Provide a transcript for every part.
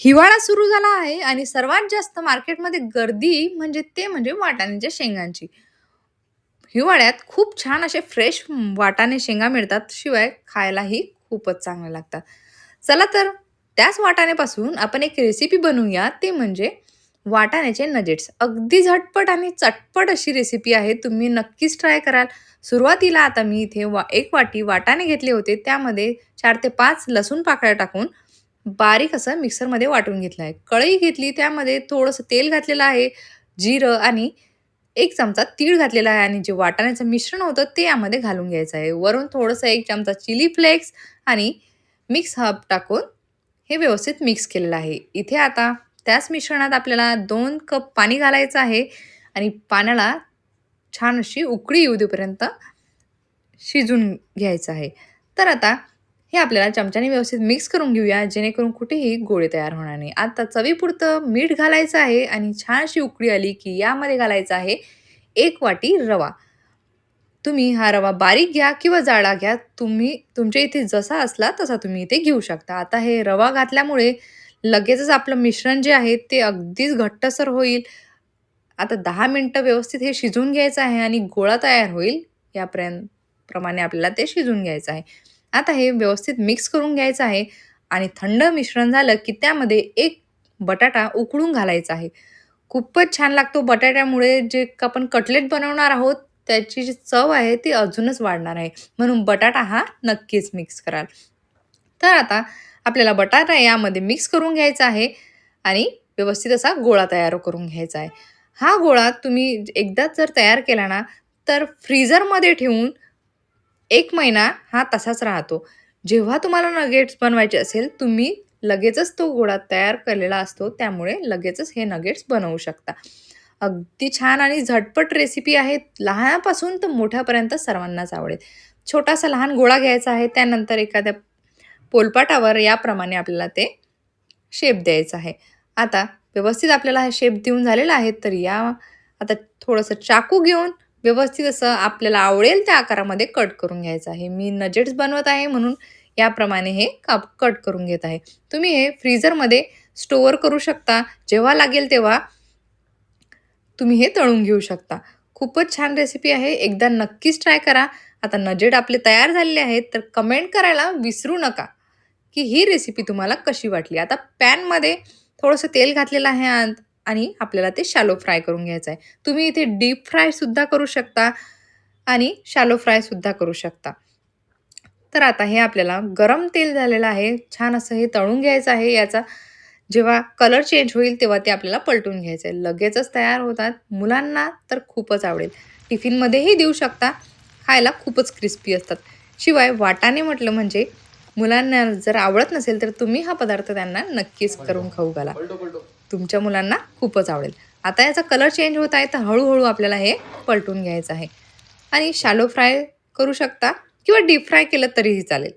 हिवाळा सुरू झाला आहे आणि सर्वात जास्त मार्केटमध्ये गर्दी म्हणजे ते म्हणजे वाटाण्याच्या शेंगांची. हिवाळ्यात खूप छान असे फ्रेश वाटाणे शेंगा मिळतात. शिवाय खायलाही खूपच चांगले लागतात. चला तर त्याच वाटाण्यापासून आपण एक रेसिपी बनवूया ते म्हणजे वाटाण्याचे नजेट्स. अगदी झटपट आणि चटपट अशी रेसिपी आहे. तुम्ही नक्कीच ट्राय कराल. सुरुवातीला आता मी इथे वा एक वाटी वाटाणे घेतले होते. त्यामध्ये चार ते पाच लसूण पाकळ्या टाकून बारीक असं मिक्सरमध्ये वाटून घेतलं आहे. कढई घेतली त्यामध्ये थोडंसं तेल घातलेलं आहे, जिरं आणि एक चमचा तीळ घातलेला आहे आणि जे वाटाण्याचं मिश्रण होतं ते यामध्ये घालून घ्यायचं आहे. वरून थोडंसं एक चमचा चिली फ्लेक्स आणि मिक्स हब टाकून हे व्यवस्थित मिक्स केलेलं आहे. इथे आता त्याच मिश्रणात आपल्याला दोन कप पाणी घालायचं आहे आणि पाण्याला छान अशी उकळी येऊ देपर्यंत शिजून घ्यायचं आहे. तर आता हे आपल्याला चमच्याने व्यवस्थित मिक्स करून घेऊया जेणेकरून कुठेही गोळे तयार होणार नाही. आता चवीपुरतं मीठ घालायचं आहे आणि छान अशी उकळी आली की यामध्ये घालायचं आहे एक वाटी रवा. तुम्ही हा रवा बारीक घ्या किंवा जाडा घ्या. तुम्ही तुमच्या इथे जसा असला तसा तुम्ही इथे घेऊ शकता. आता हे रवा घातल्यामुळे लगेचच आपलं मिश्रण जे आहे ते अगदीच घट्टसर होईल. आता दहा मिनटं व्यवस्थित हे शिजून घ्यायचं आहे आणि गोळा तयार होईल यापर्यंत प्रमाणे आपल्याला ते शिजून घ्यायचं आहे. आता हे व्यवस्थित मिक्स करून घ्यायचं आहे आणि थंड मिश्रण झालं की त्यामध्ये एक बटाटा उकळून घालायचा आहे. खूपच छान लागतो बटाट्यामुळे जे आपण कटलेट बनवणार आहोत त्याची जी चव आहे ती अजूनच वाढणार आहे. म्हणून बटाटा हा नक्कीच मिक्स कराल. तर आता आपल्याला बटाटा यामध्ये मिक्स करून घ्यायचा आहे आणि व्यवस्थित असा गोळा तयार करून घ्यायचा आहे. हा गोळा तुम्ही एकदाच जर तयार केला ना तर फ्रीजरमध्ये ठेवून एक महिना हा तसाच राहतो. जेव्हा तुम्हाला नगेट्स बनवायचे असेल तुम्ही लगेचच तो गोळा तयार केलेला असतो. त्यामुळे लगेचच हे नगेट्स बनवू शकता. अगदी छान आणि झटपट रेसिपी आहे. लहानापासून तर मोठ्यापर्यंत सर्वांनाच आवडेल. छोटासा लहान गोळा घ्यायचा आहे. त्यानंतर एखाद्या पोलपाटावर याप्रमाणे आपल्याला ते शेप द्यायचा आहे. आता व्यवस्थित आपल्याला हा शेप देऊन झालेला आहे. तर या आता थोडंसं चाकू घेऊन व्यवस्थित असं आपल्याला आवडेल त्या आकारामध्ये कट करून घ्यायचं आहे. मी नजेट्स बनवत आहे म्हणून याप्रमाणे हे काप कट करून घेत आहे. तुम्ही हे फ्रीझरमध्ये स्टोअर करू शकता. जेव्हा लागेल तेव्हा तुम्ही हे तळून घेऊ शकता. खूपच छान रेसिपी आहे. एकदा नक्कीच ट्राय करा. आता नजेट आपले तयार झालेले आहेत तर कमेंट करायला विसरू नका की ही रेसिपी तुम्हाला कशी वाटली. आता पॅनमध्ये थोडंसं तेल घातलेलं आहे आत आणि आपल्याला ते शॅलो फ्राय करून घ्यायचं आहे. तुम्ही इथे डीप फ्रायसुद्धा करू शकता आणि शॅलो फ्रायसुद्धा करू शकता. तर आता हे आपल्याला गरम तेल झालेलं आहे. छान असं हे तळून घ्यायचं आहे. याचा जेव्हा कलर चेंज होईल तेव्हा ते आपल्याला पलटून घ्यायचं आहे. लगेचच तयार होतात. मुलांना तर खूपच आवडेल. टिफिनमध्येही देऊ शकता. खायला खूपच क्रिस्पी असतात. शिवाय वाटाणे म्हटलं म्हणजे मुलांना जर आवडत नसेल तर तुम्ही हा पदार्थ त्यांना नक्कीच करून खाऊ घाला. तुमच्या मुलांना खूपच आवडेल. आता याचा कलर चेंज होत आहे तर हळूहळू आपल्याला हे पलटून घ्यायचं आहे आणि शॅलो फ्राय करू शकता किंवा डीप फ्राय केलं तरीही चालेल.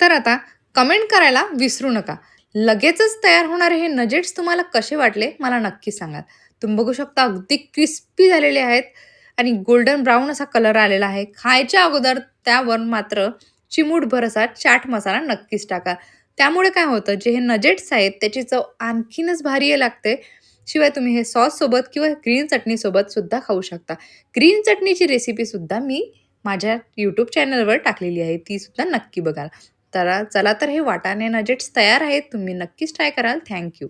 तर आता कमेंट करायला विसरू नका. लगेचच तयार होणारे हे नजेट्स तुम्हाला कसे वाटले मला नक्की सांगा. तुम्ही बघू शकता अगदी क्रिस्पी झालेले आहेत आणि गोल्डन ब्राऊन असा कलर आलेला आहे. खायच्या अगोदर त्यावर मात्र चिमूटभर असा चाट मसाला नक्कीच टाका. त्यामुळे काय होतं जे हे नजेट्स आहेत त्याची चव आणखीनच भारी लागते. शिवाय तुम्ही हे सॉससोबत किंवा ग्रीन चटणीसोबतसुद्धा खाऊ शकता. ग्रीन चटणीची रेसिपीसुद्धा मी माझ्या यूट्यूब चॅनलवर टाकलेली आहे. तीसुद्धा नक्की बघाल तर चला तर हे वाटाणे नजेट्स तयार आहेत. तुम्ही नक्कीच ट्राय कराल. थँक्यू